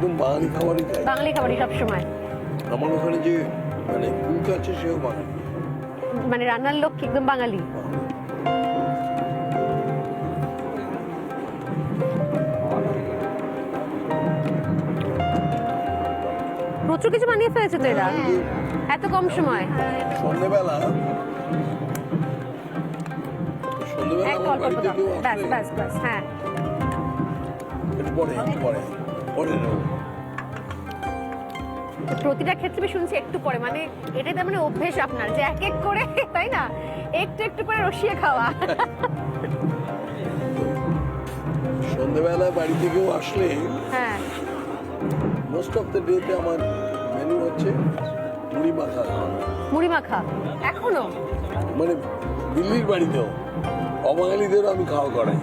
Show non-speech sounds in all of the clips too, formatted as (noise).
একদম বাঙালি খাবারই খাই বাঙালি খাবারই সবসময়। আমার ওখানে যে মানে কুক আছে সেও বাঙালি। মানে রান্নার লোক একদম বাঙালি। প্রচুর কিছু বানিয়ে ফেলেছে তো এরা। এত কম সময়। সন্ধ্যেবেলা সন্ধ্যেবেলা আমার অল্প বাড়িতে কেউ ব্যাস আসলে ব্যাস ব্যাস হ্যাঁ। একটু পরে একটু পরে। পরে নেব। প্রতিটা ক্ষেত্রে শুনছি একটু পরে মানে এটাই তার মানে অভ্যেস আপনার যে এক এক করে (laughs) তাই না? একটু একটু করে রসিয়ে খাওয়া। সন্ধ্যেবেলা বাড়ি থেকেও আসলে হ্যাঁ। মোস্ট অফ দ্য ডেতে আমার মেনু হচ্ছে মুড়ি মাখা। মুড়ি মাখা এখনও? মানে দিল্লির বাড়িতেও অবাঙালিদেরও আমি খাওয়া করাই।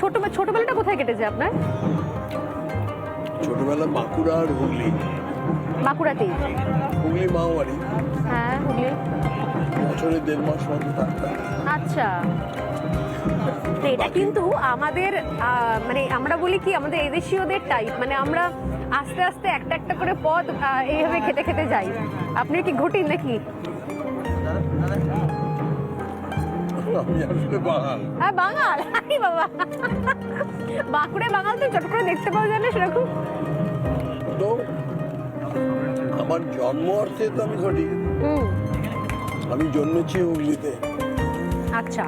ছোট ছোটবেলাটা কোথায় কেটেছে আপনার? ছোটবেলা বাঁকুড়া আর হুগলি। বাঁকুড়াতেই? হুগলি মাওয়ারি। হ্যাঁ হুগলি। বছরে দেড় মাস মতো থাকতাম। আচ্ছা। তো এটা কিন্তু আমাদের মানে আমরা বলি কি আমাদের এদেশীয়দের টাইপ মানে আমরা আস্তে আস্তে একটা একটা করে পদ এইভাবে খেতে খেতে যাই। আপনি কি ঘটিন নাকি? আমি আসলে বাঙাল। হ্যাঁ বাঙাল। হাই বাবা। বাঁকুড়ায় বাঙাল তো চট করে দেখতে পাওয়া যায় না সেরকম। তো আমার জন্ম অর্থে তো আমি ঘটি। আমি জন্মেছি হুগলিতে। আচ্ছা।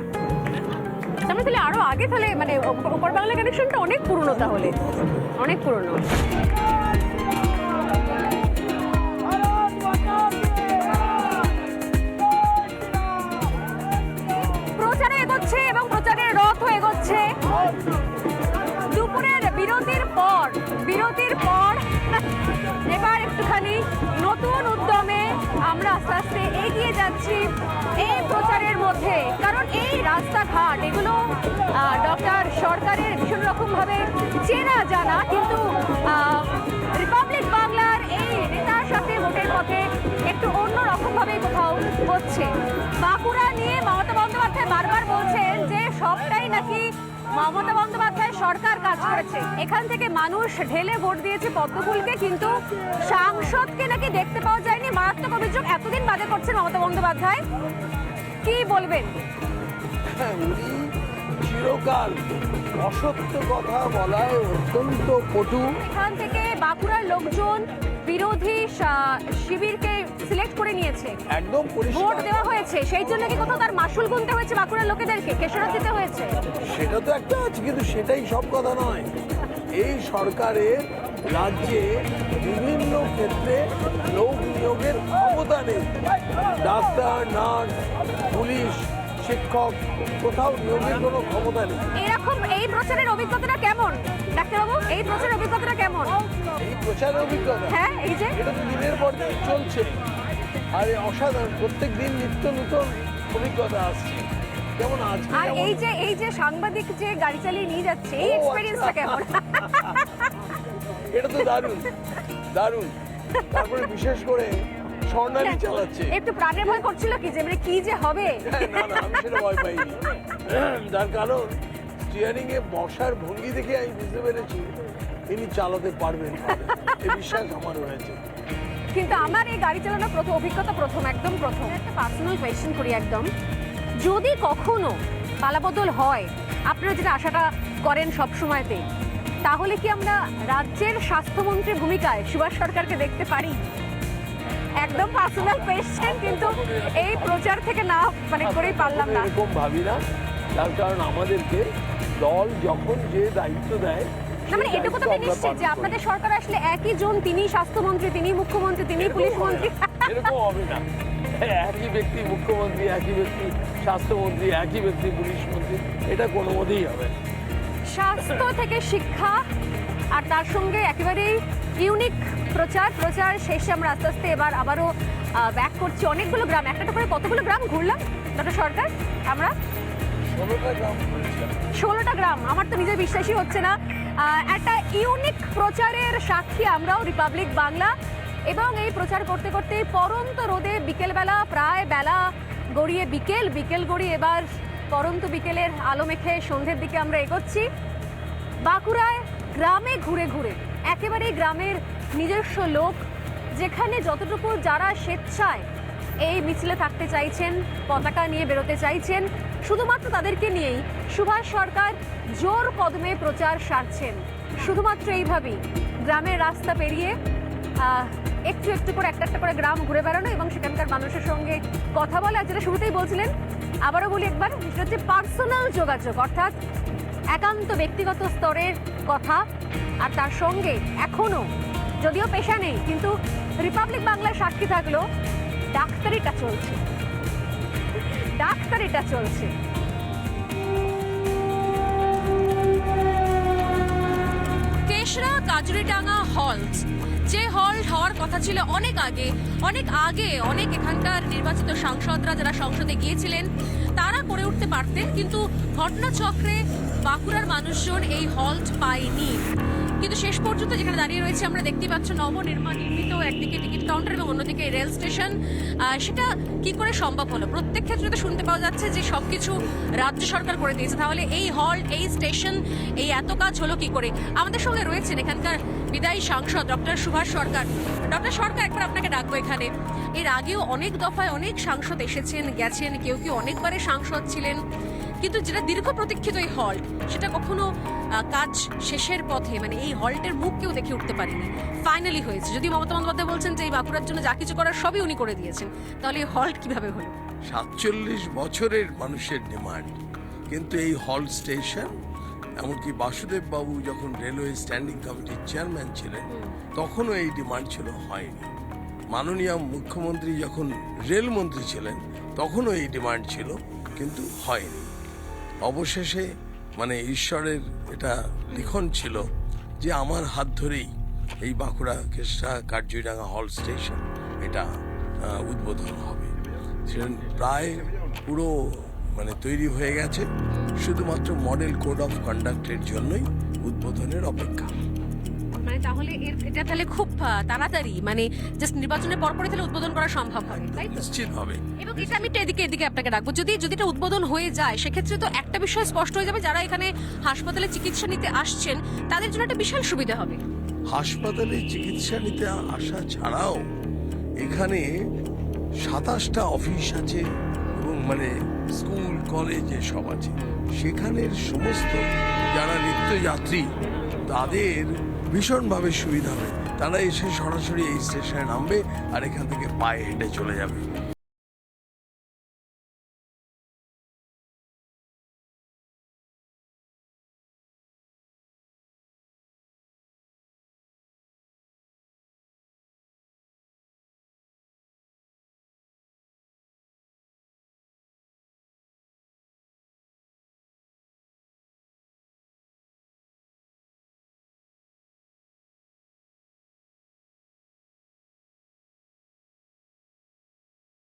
তাহলে তাহলে আরও আগে তাহলে মানে ওপর বাংলা কানেকশনটা অনেক পুরনো তাহলে। অনেক পুরনো। উদ্যমে আমরা আস্তে আস্তে এগিয়ে যাচ্ছি এই প্রচারের মধ্যে। কারণ এই রাস্তাঘাট, এগুলো ডক্টর সরকারের ভীষণ রকমভাবে চেনা জানা, কিন্তু রিপাবলিক বাংলার এই নেতার সাথে ভোটের পথে একটু অন্য রকমভাবে কোথাও হচ্ছে। বাঁকুড়া নিয়ে মমতা বন্দ্যোপাধ্যায় বারবার বলছেন যে সবটাই নাকি মমতা বন্দ্যোপাধ্যায় সরকার কাজ করেছে। এখান থেকে মানুষ ঢেলে ভোট দিয়েছে পদ্মফুলকে কিন্তু সাংসদকে নাকি দেখতে পাওয়া যায়নি। মারাত্মক অভিযোগ এতদিন বাদে করছেন মমতা বন্দ্যোপাধ্যায়। কি বলবেন? উনি চিরকাল অসত্য কথা বলায় অত্যন্ত পটু এখান থেকে বাঁকুড়ার লোকজন বিরোধী শিবিরকে সিলেক্ট করে নিয়েছে। একদম ভোট দেওয়া হয়েছে সেই জন্য কি কোথাও তার মাসুল গুনতে হয়েছে বাঁকুড়ার লোকেদেরকে? কেশরত দিতে হয়েছে। সেটা তো একটা আছে কিন্তু সেটাই সব কথা নয়। এই সরকারের রাজ্যে বিভিন্ন ক্ষেত্রে লোক নিয়োগের ক্ষমতা নেই। ডাক্তার নার্স পুলিশ শিক্ষক কোথাও নিয়োগের কোনো ক্ষমতা নেই। এরকম এই প্রচারের অভিজ্ঞতাটা কেমন? ডাক্তারবাবু এই প্রচারের অভিজ্ঞতাটা কেমন? এই প্রচারের অভিজ্ঞতা? হ্যাঁ এই যে। এটা তো দিনের পর দিন চলছে। আর অসাধারণ প্রত্যেক দিন নিত্য নতুন অভিজ্ঞতা আসছে। যেমন আজকে আর এই যে এই যে সাংবাদিক যে গাড়ি চালিয়ে নিয়ে যাচ্ছে এই এক্সপেরিয়েন্সটা আচ্ছা। কেমন? এটা তো দারুণ। দারুণ। তারপরে বিশেষ করে স্বর্ণালী চালাচ্ছে। একটু প্রাণের ভয় করছিল কি যে মানে কি যে হবে? না না আমি সেটা ভয় পাইনি। (clears throat) তার কারণ স্টিয়ারিং এ বসার ভঙ্গি দেখে আমি বুঝতে পেরেছি ইনি চালাতে পারবেন এই বিশ্বাস আমার হয়েছে কিন্তু আমার এই গাড়ি চালানোর প্রথম অভিজ্ঞতা প্রথম একদম প্রথম। একটা পার্সোনাল কোয়েশ্চেন করি একদম। যদি কখনো পালাবদল হয় আপনারা যেটা আশাটা করেন সব সময়তে তাহলে কি আমরা রাজ্যের স্বাস্থ্যমন্ত্রীর ভূমিকায় সুভাষ সরকারকে দেখতে পারি? একদম পার্সোনাল কোয়েশ্চেন কিন্তু এই প্রচার থেকে না মানে করেই পারলাম না। এরকম ভাবি না। তার কারণ আমাদেরকে দল যখন যে দায়িত্ব দেয় মানে এটুকু তো আমি নিশ্চিত যে আপনাদের সরকার আসলে একই জন তিনি স্বাস্থ্যমন্ত্রী তিনি মুখ্যমন্ত্রী তিনি পুলিশ মন্ত্রী। এরকম হবে না। একই ব্যক্তি মুখ্যমন্ত্রী একই ব্যক্তি স্বাস্থ্যমন্ত্রী একই ব্যক্তি পুলিশ মন্ত্রী এটা কোনো মতেই হবে স্বাস্থ্য থেকে শিক্ষা আর তার সঙ্গে একেবারেই ইউনিক প্রচার প্রচার শেষে আমরা আস্তে আস্তে এবার আবারও ব্যাক করছি অনেকগুলো গ্রাম একটা করে কতগুলো গ্রাম ঘুরলাম? ডক্টর সরকার আমরা? ষোলোটা গ্রাম ষোলোটা গ্রাম আমার তো নিজের বিশ্বাসই হচ্ছে না। একটা ইউনিক প্রচারের সাক্ষী আমরাও রিপাবলিক বাংলা এবং এই প্রচার করতে করতে পরন্ত রোদে বিকেলবেলা প্রায় বেলা গড়িয়ে বিকেল বিকেল গড়িয়ে এবার পরন্ত বিকেলের আলো মেখে সন্ধ্যের দিকে আমরা এগোচ্ছি। বাঁকুড়ায় গ্রামে ঘুরে ঘুরে একেবারেই গ্রামের নিজস্ব লোক, যেখানে যতটুকু যারা স্বেচ্ছায় এই মিছিলে থাকতে চাইছেন, পতাকা নিয়ে বেরোতে চাইছেন, শুধুমাত্র তাদেরকে নিয়েই সুভাষ সরকার জোর কদমে প্রচার সারছেন। শুধুমাত্র এইভাবেই গ্রামের রাস্তা পেরিয়ে একটু একটু করে একটা একটা করে গ্রাম ঘুরে বেড়ানো এবং সেখানকার মানুষের সঙ্গে কথা বলা, যেটা শুরুতেই বলছিলেন, আবারও বলি একবার, সেটা হচ্ছে পার্সোনাল যোগাযোগ, অর্থাৎ একান্ত ব্যক্তিগত স্তরের কথা। আর তার সঙ্গে এখনও যদিও পেশা নেই, কিন্তু রিপাবলিক বাংলার সাক্ষী থাকল ডাক্তারিটা চলছে। ডাক্তারিটা চলছে। তেসরা কাজুরিডাঙ্গা হলস যে হল হওয়ার কথা ছিল অনেক আগে অনেক আগে অনেক এখানকার নির্বাচিত সাংসদরা যারা সংসদে গিয়েছিলেন, তারা করে উঠতে পারতেন, কিন্তু ঘটনাচক্রে বাঁকুড়ার মানুষজন এই হল্ট পায়নি। পর্যন্ত যেখানে দাঁড়িয়ে রয়েছে, আমরা দেখতে পাচ্ছ নবনির্মাণ নির্মিত একদিকে টিকিট কাউন্টার এবং অন্যদিকে রেল স্টেশন। সেটা কি করে সম্ভব হলো? প্রত্যেক ক্ষেত্রে তো শুনতে পাওয়া যাচ্ছে যে সবকিছু রাজ্য সরকার করে দিয়েছে। তাহলে এই হল এই স্টেশন এই এত কাজ হলো কি করে? আমাদের সঙ্গে রয়েছেন এখানকার বিদায়ী সাংসদ ডক্টর সুভাষ সরকার। ডক্টর সরকার, একবার আপনাকে ডাকবো এখানে। এর আগেও অনেক দফায় অনেক সাংসদ এসেছেন, গেছেন, কেউ কেউ অনেকবারে সাংসদ ছিলেন। কিন্তু যেটা দীর্ঘ প্রতীক্ষিত এই হল্ট সেটা কখনো কাজ শেষের পথে মানে এই হল্টের মুখ কেউ দেখে উঠতে পারেনি। ফাইনালি হয়েছে। যদি মমতা বন্দ্যোপাধ্যায় বলছেন যে এই বাঁকুড়ার জন্য যা কিছু করার সবই উনি করে দিয়েছেন তাহলে এই হল্ট কীভাবে হলো? সাতচল্লিশ বছরের মানুষের ডিমান্ড কিন্তু এই হল স্টেশন এমনকি বাসুদেব বাবু যখন রেলওয়ে স্ট্যান্ডিং কমিটির চেয়ারম্যান ছিলেন তখনও এই ডিমান্ড ছিল হয়নি। মাননীয় মুখ্যমন্ত্রী যখন রেলমন্ত্রী ছিলেন তখনও এই ডিমান্ড ছিল কিন্তু হয়নি। অবশেষে মানে ঈশ্বরের এটা লিখন ছিল যে আমার হাত ধরেই এই বাঁকুড়া কেষ্টা কার্যডাঙ্গা হল স্টেশন এটা উদ্বোধন হবে। প্রায় পুরো মানে তৈরি হয়ে গেছে, শুধুমাত্র মডেল কোড অফ কন্ডাক্টের জন্যই উদ্বোধনের অপেক্ষা। মানে তাহলে এর- এটা তাহলে খুব তাড়াতাড়ি মানে জাস্ট নির্বাচনের পরপরই তাহলে উদ্বোধন করা সম্ভব হবে তাই তো? নিশ্চিত হবে এবং এটা আমি এদিকে এদিকে আপনাকে রাখব যদি যদি এটা উদ্বোধন হয়ে যায় সেক্ষেত্রে তো একটা বিষয় স্পষ্ট হয়ে যাবে যারা এখানে হাসপাতালে চিকিৎসা নিতে আসছেন তাদের জন্য একটা বিশাল সুবিধা হবে। হাসপাতালে চিকিৎসা নিতে আসা ছাড়াও এখানে সাতাশটা অফিস আছে এবং মানে স্কুল কলেজ সব আছে। সেখানের সমস্ত যারা নিত্যযাত্রী তাদের ভীষণভাবে সুবিধা হবে। তারা এসে সরাসরি এই স্টেশনে নামবে আর এখান থেকে পায়ে হেঁটে চলে যাবে।